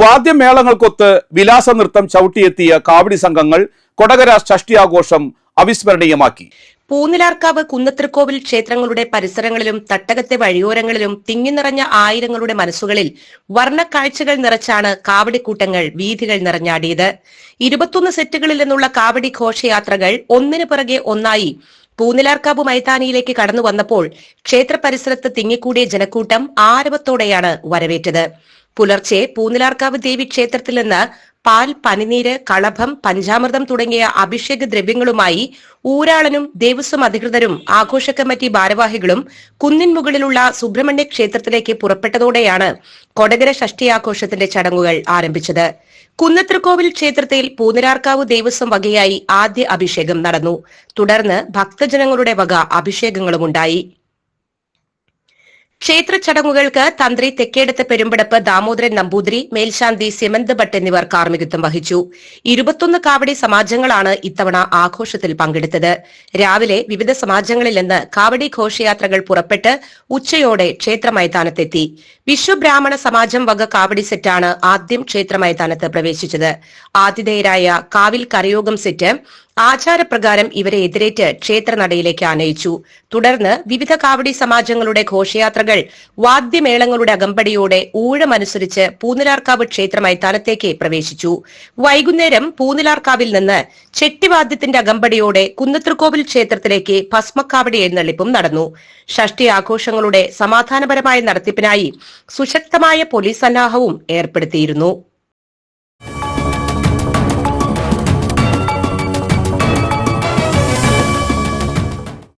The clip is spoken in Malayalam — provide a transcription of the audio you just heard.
വാദ്യമേളങ്ങൾക്കൊത്ത് വിലാസ നൃത്തം ചവിട്ടിയെത്തിയ കാവടി സംഘങ്ങൾ കൊടകര ഷഷ്ടി ആഘോഷം അവിസ്മരണീയമാക്കി. പൂനിലാർക്കാവ് കുന്നത്തൃക്കോവിൽ ക്ഷേത്രങ്ങളുടെ പരിസരങ്ങളിലും തട്ടകത്തെ വഴിയോരങ്ങളിലും തിങ്ങിനിറഞ്ഞ ആയിരങ്ങളുടെ മനസ്സുകളിൽ വർണക്കാഴ്ചകൾ നിറച്ചാണ് കാവടിക്കൂട്ടങ്ങൾ വീഥികൾ നിറഞ്ഞാടിയത്. ഇരുപത്തൊന്ന് സെറ്റുകളിൽ നിന്നുള്ള കാവടി ഘോഷയാത്രകൾ ഒന്നിനു പുറകെ ഒന്നായി പൂനിലാർക്കാവ് മൈതാനിയിലേക്ക് കടന്നു വന്നപ്പോൾ ക്ഷേത്ര പരിസരത്ത് തിങ്ങിക്കൂടിയ ജനക്കൂട്ടം ആരവത്തോടെയാണ് വരവേറ്റത്. പുലർച്ചെ പൂനിലാർക്കാവ് ദേവി ക്ഷേത്രത്തിൽ നിന്ന് പാൽ പനിനീര് കളഭം പഞ്ചാമൃതം തുടങ്ങിയ അഭിഷേക ദ്രവ്യങ്ങളുമായി ഊരാളനും ദേവസ്വം അധികൃതരും ആഘോഷ കമ്മിറ്റി ഭാരവാഹികളും കുന്നിൻ മുകളിലുള്ള സുബ്രഹ്മണ്യ ക്ഷേത്രത്തിലേക്ക് പുറപ്പെട്ടതോടെയാണ് കൊടകര ഷഷ്ടി ആഘോഷത്തിന്റെ ചടങ്ങുകൾ ആരംഭിച്ചത്. കുന്നത്തൃക്കോവിൽ ക്ഷേത്രത്തിൽ പൂനിലാർക്കാവ് ദേവസ്വം വകയായി ആദ്യ അഭിഷേകം നടന്നു. തുടർന്ന് ഭക്തജനങ്ങളുടെ വക അഭിഷേകങ്ങളുമുണ്ടായി. ക്ഷേത്ര ചടങ്ങുകൾക്ക് തന്ത്രി തെക്കേടത്ത് പെരുമ്പടപ്പ് ദാമോദരൻ നമ്പൂതിരി മേൽശാന്തി സിമന്ത് ഭട്ട് എന്നിവർ കാർമ്മികത്വം വഹിച്ചു. ഇരുപത്തൊന്ന് കാവടി സമാജങ്ങളാണ് ഇത്തവണ ആഘോഷത്തിൽ പങ്കെടുത്തത്. രാവിലെ വിവിധ സമാജങ്ങളിൽ നിന്ന് കാവടി ഘോഷയാത്രകൾ പുറപ്പെട്ട് ഉച്ചയോടെ ക്ഷേത്ര മൈതാനത്തെത്തി വിശ്വബ്രാഹ്മണ സമാജം വക കാവടി സെറ്റാണ് ആദ്യം ക്ഷേത്ര മൈതാനത്ത് പ്രവേശിച്ചത്. ആതിഥേയരായ കാവിൽ കരയോഗം സെറ്റ് ആചാരപ്രകാരം ഇവരെ എതിരേറ്റ് ക്ഷേത്രനടയിലേക്ക് ആനയിച്ചു. തുടർന്ന് വിവിധ കാവടി സമാജങ്ങളുടെ ഘോഷയാത്രകൾ വാദ്യമേളങ്ങളുടെ അകമ്പടിയോടെ ഊഴമനുസരിച്ച് പൂനിലാർക്കാവ് ക്ഷേത്രമായി തലത്തേക്ക് പ്രവേശിച്ചു. വൈകുന്നേരം പൂനിലാർക്കാവിൽ നിന്ന് ചെട്ടിവാദ്യത്തിന്റെ അകമ്പടിയോടെ കുന്നത്തൃക്കോവിൽ ക്ഷേത്രത്തിലേക്ക് ഭസ്മക്കാവടി എഴുന്നള്ളിപ്പും നടന്നു. ഷഷ്ടി ആഘോഷങ്ങളുടെ സമാധാനപരമായ നടത്തിപ്പിനായി സുശക്തമായ പോലീസ് സന്നാഹവും ഏർപ്പെടുത്തിയിരുന്നു.